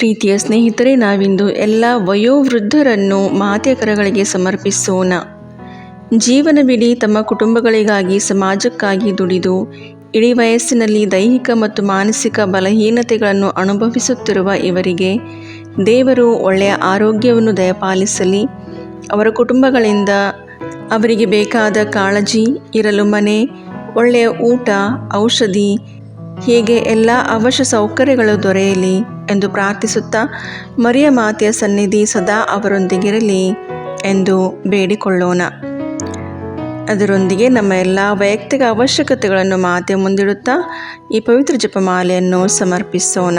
ಪ್ರೀತಿಯ ಸ್ನೇಹಿತರೆ, ನಾವಿಂದು ಎಲ್ಲ ವಯೋವೃದ್ಧರನ್ನು ಮಾತೆ ಕರಗಳಿಗೆ ಸಮರ್ಪಿಸೋಣ. ಜೀವನವಿಡೀ ತಮ್ಮ ಕುಟುಂಬಗಳಿಗಾಗಿ, ಸಮಾಜಕ್ಕಾಗಿ ದುಡಿದು, ಇಡೀ ವಯಸ್ಸಿನಲ್ಲಿ ದೈಹಿಕ ಮತ್ತು ಮಾನಸಿಕ ಬಲಹೀನತೆಗಳನ್ನು ಅನುಭವಿಸುತ್ತಿರುವ ಇವರಿಗೆ, ದೇವರು ಒಳ್ಳೆಯ ಆರೋಗ್ಯವನ್ನು ದಯಪಾಲಿಸಲಿ. ಅವರ ಕುಟುಂಬಗಳಿಂದ ಅವರಿಗೆ ಬೇಕಾದ ಕಾಳಜಿ, ಇರಲು ಮನೆ, ಒಳ್ಳೆಯ ಊಟ, ಔಷಧಿ ಹೀಗೆ ಎಲ್ಲ ಅವಶ್ಯ ಸೌಕರ್ಯಗಳು ದೊರೆಯಲಿ ಎಂದು ಪ್ರಾರ್ಥಿಸುತ್ತಾ ಮರಿಯ ಮಾತೆಯ ಸನ್ನಿಧಿ ಸದಾ ಅವರೊಂದಿಗಿರಲಿ ಎಂದು ಬೇಡಿಕೊಳ್ಳೋಣ. ಅದರೊಂದಿಗೆ ನಮ್ಮ ಎಲ್ಲ ವೈಯಕ್ತಿಕ ಅವಶ್ಯಕತೆಗಳನ್ನು ಮಾತೆ ಮುಂದಿಡುತ್ತಾ ಈ ಪವಿತ್ರ ಜಪಮಾಲೆಯನ್ನು ಸಮರ್ಪಿಸೋಣ.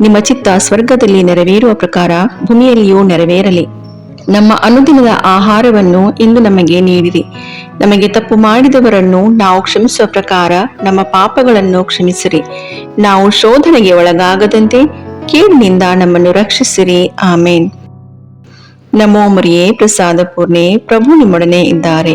ನಿಮ್ಮ ಚಿತ್ತ ಸ್ವರ್ಗದಲ್ಲಿ ನೆರವೇರುವ ಪ್ರಕಾರ ಭೂಮಿಯಲ್ಲಿಯೂ ನೆರವೇರಲಿ. ನಮ್ಮ ಅನುದಿನದ ಆಹಾರವನ್ನು ಇಂದು ನಮಗೆ ನೀಡಿರಿ. ನಮಗೆ ತಪ್ಪು ಮಾಡಿದವರನ್ನು ನಾವು ಕ್ಷಮಿಸುವ ಪ್ರಕಾರ ನಮ್ಮ ಪಾಪಗಳನ್ನು ಕ್ಷಮಿಸಿರಿ. ನಾವು ಶೋಧನೆಗೆ ಒಳಗಾಗದಂತೆ ಕೇಳಿನಿಂದ ನಮ್ಮನ್ನು ರಕ್ಷಿಸಿರಿ. ಆಮೇನ್. ನಮೋ ಮರಿಯೇ, ಪ್ರಸಾದ ಪೂರ್ಣೆ, ಪ್ರಭು ನಿಮ್ಮೊಡನೆ ಇದ್ದಾರೆ.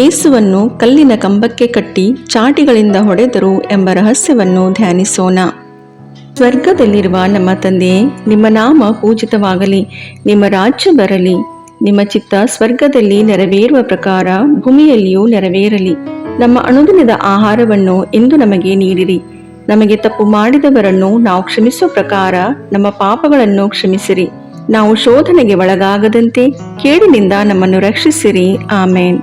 ಏಸುವನ್ನು ಕಲ್ಲಿನ ಕಂಬಕ್ಕೆ ಕಟ್ಟಿ ಚಾಟಿಗಳಿಂದ ಹೊಡೆದರು ಎಂಬ ರಹಸ್ಯವನ್ನು ಧ್ಯಾನಿಸೋಣ. ಸ್ವರ್ಗದಲ್ಲಿರುವ ನಮ್ಮ ತಂದೆಯೇ, ನಿಮ್ಮ ನಾಮ ಪೂಜಿತವಾಗಲಿ, ನಿಮ್ಮ ರಾಜ್ಯ ಬರಲಿ, ನಿಮ್ಮ ಚಿತ್ತ ಸ್ವರ್ಗದಲ್ಲಿ ನೆರವೇರುವ ಪ್ರಕಾರ ಭೂಮಿಯಲ್ಲಿಯೂ ನೆರವೇರಲಿ. ನಮ್ಮ ಅನುದಿನದ ಆಹಾರವನ್ನು ಇಂದು ನಮಗೆ ನೀಡಿರಿ. ನಮಗೆ ತಪ್ಪು ಮಾಡಿದವರನ್ನು ನಾವು ಕ್ಷಮಿಸುವ ಪ್ರಕಾರ ನಮ್ಮ ಪಾಪಗಳನ್ನು ಕ್ಷಮಿಸಿರಿ. ನಾವು ಶೋಧನೆಗೆ ಒಳಗಾಗದಂತೆ ಕೇಡಿನಿಂದ ನಮ್ಮನ್ನು ರಕ್ಷಿಸಿರಿ. ಆಮೇನ್.